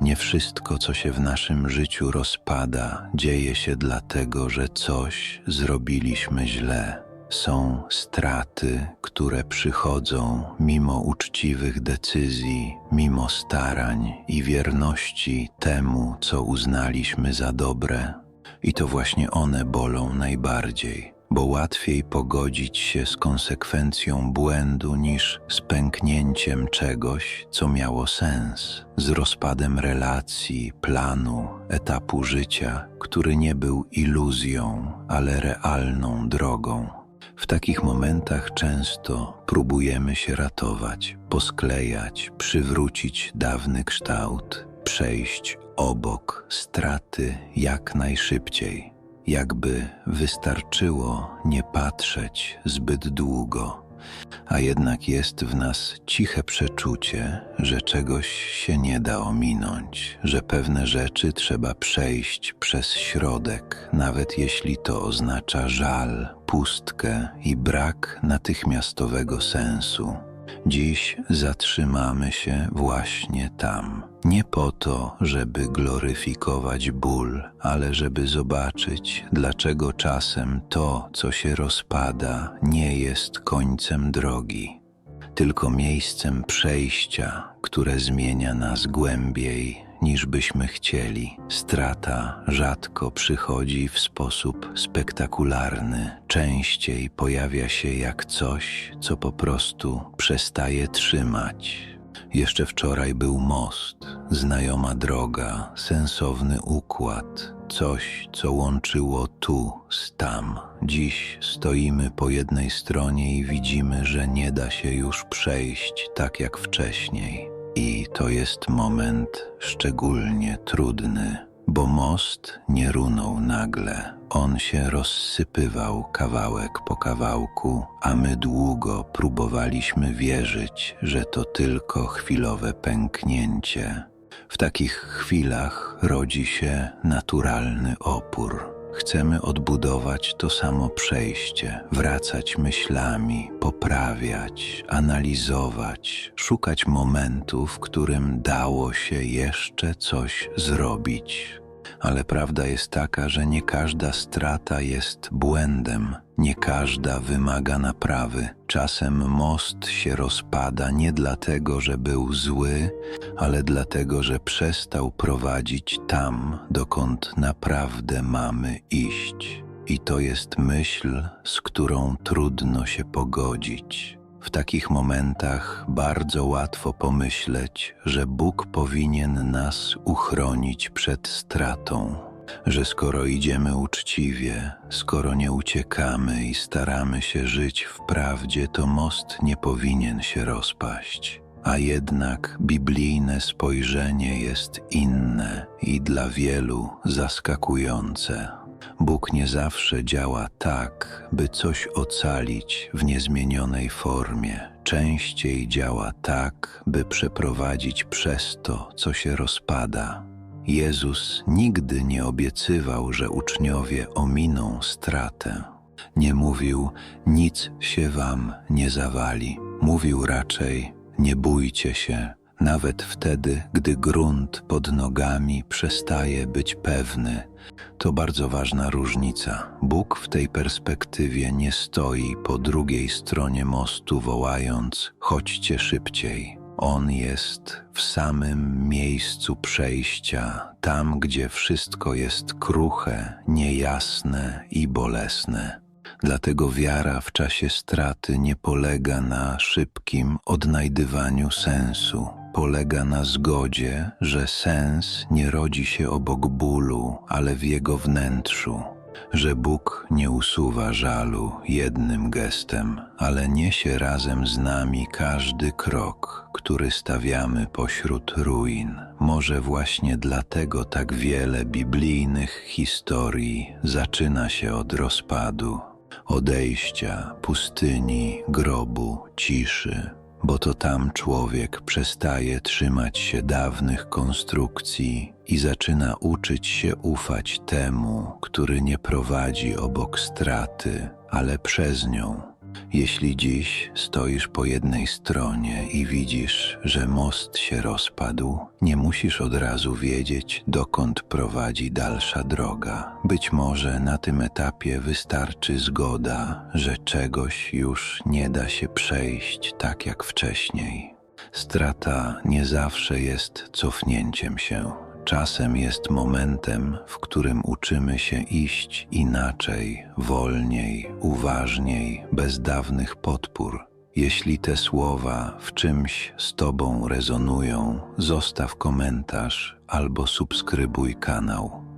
Nie wszystko, co się w naszym życiu rozpada, dzieje się dlatego, że coś zrobiliśmy źle. Są straty, które przychodzą mimo uczciwych decyzji, mimo starań i wierności temu, co uznaliśmy za dobre. I to właśnie one bolą najbardziej, bo łatwiej pogodzić się z konsekwencją błędu niż z pęknięciem czegoś, co miało sens, z rozpadem relacji, planu, etapu życia, który nie był iluzją, ale realną drogą. W takich momentach często próbujemy się ratować, posklejać, przywrócić dawny kształt, przejść obok straty jak najszybciej, jakby wystarczyło nie patrzeć zbyt długo. A jednak jest w nas ciche przeczucie, że czegoś się nie da ominąć, że pewne rzeczy trzeba przejść przez środek, nawet jeśli to oznacza żal, pustkę i brak natychmiastowego sensu. Dziś zatrzymamy się właśnie tam. Nie po to, żeby gloryfikować ból, ale żeby zobaczyć, dlaczego czasem to, co się rozpada, nie jest końcem drogi, tylko miejscem przejścia, które zmienia nas głębiej niż byśmy chcieli. Strata rzadko przychodzi w sposób spektakularny, częściej pojawia się jak coś, co po prostu przestaje trzymać. Jeszcze wczoraj był most, znajoma droga, sensowny układ, coś, co łączyło tu z tam. Dziś stoimy po jednej stronie i widzimy, że nie da się już przejść tak jak wcześniej. I to jest moment szczególnie trudny, bo most nie runął nagle. On się rozsypywał kawałek po kawałku, a my długo próbowaliśmy wierzyć, że to tylko chwilowe pęknięcie. W takich chwilach rodzi się naturalny opór. Chcemy odbudować to samo przejście, wracać myślami, poprawiać, analizować, szukać momentu, w którym dało się jeszcze coś zrobić. Ale prawda jest taka, że nie każda strata jest błędem, nie każda wymaga naprawy. Czasem most się rozpada nie dlatego, że był zły, ale dlatego, że przestał prowadzić tam, dokąd naprawdę mamy iść. I to jest myśl, z którą trudno się pogodzić. W takich momentach bardzo łatwo pomyśleć, że Bóg powinien nas uchronić przed stratą, że skoro idziemy uczciwie, skoro nie uciekamy i staramy się żyć w prawdzie, to most nie powinien się rozpaść. A jednak biblijne spojrzenie jest inne i dla wielu zaskakujące. Bóg nie zawsze działa tak, by coś ocalić w niezmienionej formie. Częściej działa tak, by przeprowadzić przez to, co się rozpada. Jezus nigdy nie obiecywał, że uczniowie ominą stratę. Nie mówił, nic się wam nie zawali. Mówił raczej, nie bójcie się, nawet wtedy, gdy grunt pod nogami przestaje być pewny. To bardzo ważna różnica. Bóg w tej perspektywie nie stoi po drugiej stronie mostu, wołając: chodźcie szybciej. On jest w samym miejscu przejścia, tam gdzie wszystko jest kruche, niejasne i bolesne. Dlatego wiara w czasie straty nie polega na szybkim odnajdywaniu sensu. Polega na zgodzie, że sens nie rodzi się obok bólu, ale w jego wnętrzu, że Bóg nie usuwa żalu jednym gestem, ale niesie razem z nami każdy krok, który stawiamy pośród ruin. Może właśnie dlatego tak wiele biblijnych historii zaczyna się od rozpadu odejścia, pustyni, grobu, ciszy, bo to tam człowiek przestaje trzymać się dawnych konstrukcji i zaczyna uczyć się ufać temu, który nie prowadzi obok straty, ale przez nią. Jeśli dziś stoisz po jednej stronie i widzisz, że most się rozpadł, nie musisz od razu wiedzieć, dokąd prowadzi dalsza droga. Być może na tym etapie wystarczy zgoda, że czegoś już nie da się przejść tak jak wcześniej. Strata nie zawsze jest cofnięciem się. Czasem jest momentem, w którym uczymy się iść inaczej, wolniej, uważniej, bez dawnych podpór. Jeśli te słowa w czymś z Tobą rezonują, zostaw komentarz albo subskrybuj kanał.